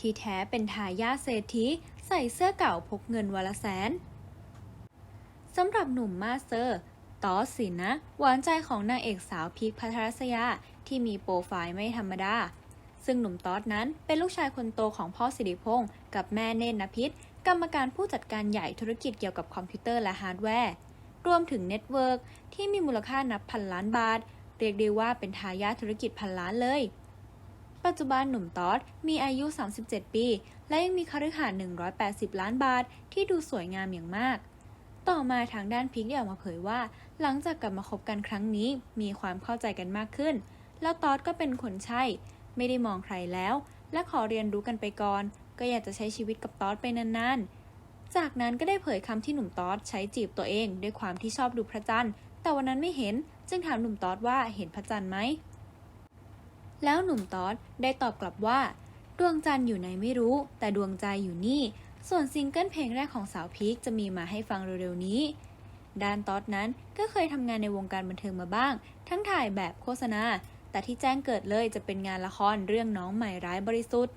ที่แท้เป็นทายาทเศรษฐีใส่เสื้อเก่าพกเงินวันละแสนสำหรับหนุ่มมาสเตอร์ตอสสินนะ หวานใจของนางเอกสาวพีคพัทรศยาที่มีโปรไฟล์ไม่ธรรมดา ซึ่งหนุ่มตอสนั้นเป็นลูกชายคนโตของพ่อสิริพงศ์กับแม่เนตรนพิษ กรรมการผู้จัดการใหญ่ธุรกิจเกี่ยวกับคอมพิวเตอร์และฮาร์ดแวร์ รวมถึงเน็ตเวิร์กที่มีมูลค่านับพันล้านบาท เรียกได้ว่าเป็นทายาทธุรกิจพันล้านเลย ปัจจุบันหนุ่มตอสมีอายุ 37 ปี และยังมีคฤหาสน์180 ล้านบาท ที่ดูสวยงามอย่างมาก ต่อมาทางด้านพิกได้ออกมาเผยว่า หลังจากกลับมาคบกันครั้งนี้ มีความเข้าใจกันมากขึ้น แล้วตอสก็เป็นคนใช่ ไม่ได้มองใครแล้ว และขอเรียนรู้กันไปก่อน ก็อยากจะใช้ชีวิตกับตอสไปนานๆ จากนั้นก็ได้เผยคำที่หนุ่มตอสใช้จีบตัวเอง ด้วยความที่ชอบดูพระจันทร์ แต่วันนั้นไม่เห็น จึงถามหนุ่มตอสว่าเห็นพระจันทร์ไหม แล้วหนุ่มตอดได้ตอบกลับว่า ดวงจันทร์อยู่ไหนไม่รู้ แต่ดวงใจอยู่นี่ ส่วนซิงเกิลเพลงแรกของสาวพีคจะมีมาให้ฟังเร็วๆนี้ด้านตอดนั้นก็เคยทำงานในวงการบันเทิงมาบ้าง ทั้งถ่ายแบบโฆษณา แต่ที่แจ้งเกิดเลยจะเป็นงานละครเรื่องน้องใหม่ร้ายบริสุทธิ์